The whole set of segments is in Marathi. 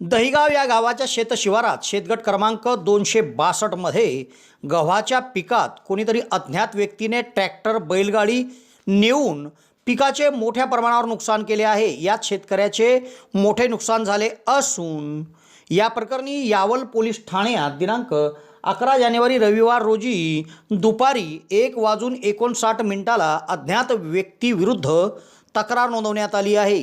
दहिगाव या गावाच्या शेतशिवारात शेतगट क्रमांक दोनशे बासष्टमध्ये गव्हाच्या पिकात कोणीतरी अज्ञात व्यक्तीने ट्रॅक्टर बैलगाडी नेऊन पिकाचे मोठ्या प्रमाणावर नुकसान केले आहे. यात शेतकऱ्याचे मोठे नुकसान झाले असून या प्रकरणी यावल पोलीस ठाण्यात दिनांक अकरा जानेवारी रविवार रोजी दुपारी एक वाजून एकोणसाठ मिनिटाला अज्ञात व्यक्तीविरुद्ध तक्रार नोंदवण्यात आली आहे.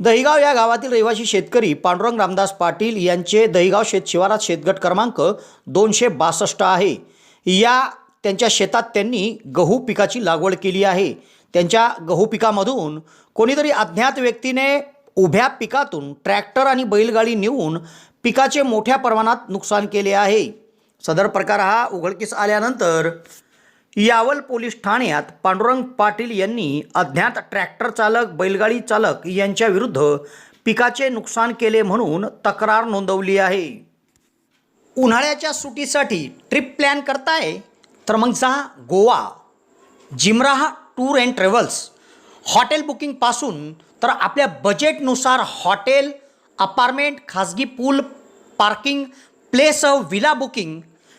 दहिगाव या गावातील रहिवासी शेतकरी पांडुरंग रामदास पाटील यांचे दहिगाव शेत शिवारात शेतगट क्रमांक दोनशे बासष्ट आहे. या त्यांच्या शेतात त्यांनी गहू पिकाची लागवड केली आहे. त्यांच्या गहू पिकामधून कोणीतरी अज्ञात व्यक्तीने उभ्या पिकातून ट्रॅक्टर आणि बैलगाडी नेऊन पिकाचे मोठ्या प्रमाणात नुकसान केले आहे. सदर प्रकार हा उघडकीस आल्यानंतर यावल पोलीस ठाण्यात पांडुरंग पाटील यांनी अज्ञात ट्रॅक्टर चालक बैलगाडी चालक यांच्या विरुद्ध पिकाचे नुकसान केले म्हणून तक्रार नोंदवली आहे. उन्हाळ्याच्या सुटीसाठी ट्रिप प्लॅन करताय? तर मग जा Goa. Jimraha tour and travels. Hotel बुकिंगपासून तर आपल्या बजेटनुसार हॉटेल अपार्टमेंट खाजगी pool parking place villa booking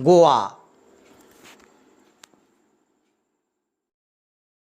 Goa